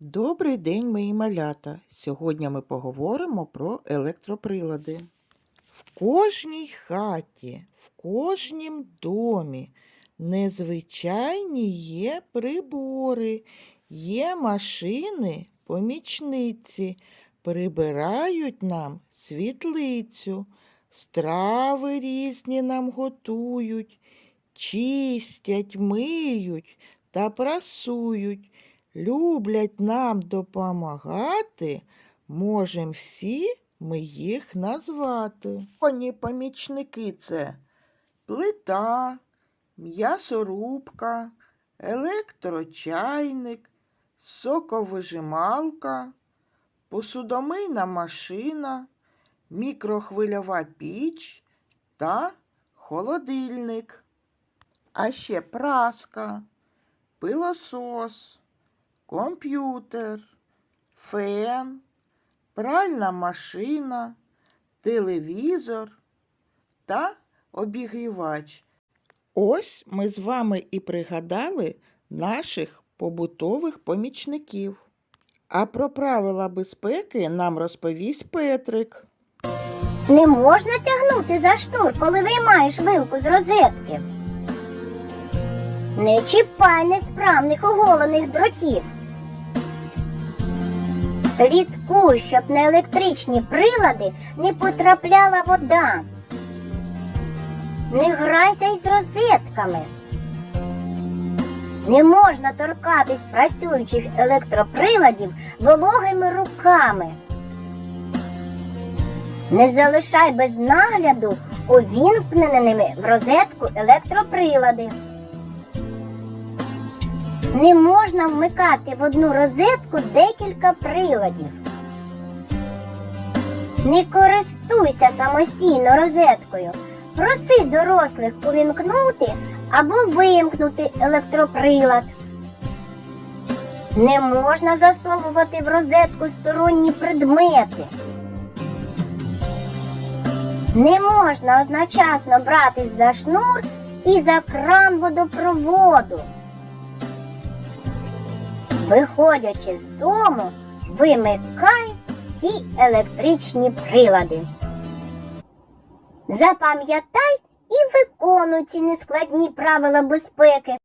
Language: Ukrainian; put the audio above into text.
Добрий день, мої малята! Сьогодні ми поговоримо про електроприлади. В кожній хаті, в кожнім домі незвичайні є прибори, є машини, помічниці, прибирають нам світлицю, страви різні нам готують, чистять, миють та прасують. Люблять нам допомагати, можем всі ми їх назвати. Коні помічники це плита, м'ясорубка, електрочайник, соковижималка, посудомийна машина, мікрохвильова піч та холодильник. А ще праска, пилосос комп'ютер, фен, пральна машина, телевізор та обігрівач. Ось ми з вами і пригадали наших побутових помічників. А про правила безпеки нам розповість Петрик. Не можна тягнути за шнур, коли виймаєш вилку з розетки. Не чіпай несправних оголених дротів. Слідкуй, щоб на електричні прилади не потрапляла вода. Не грайся із розетками. Не можна торкатись працюючих електроприладів вологими руками. Не залишай без нагляду увімкненими в розетку електроприлади. Не можна вмикати в одну розетку декілька приладів. Не користуйся самостійно розеткою. Проси дорослих увімкнути або вимкнути електроприлад. Не можна засовувати в розетку сторонні предмети. Не можна одночасно братись за шнур і за кран водопроводу. Виходячи з дому, вимикай всі електричні прилади. Запам'ятай і виконуй ці нескладні правила безпеки.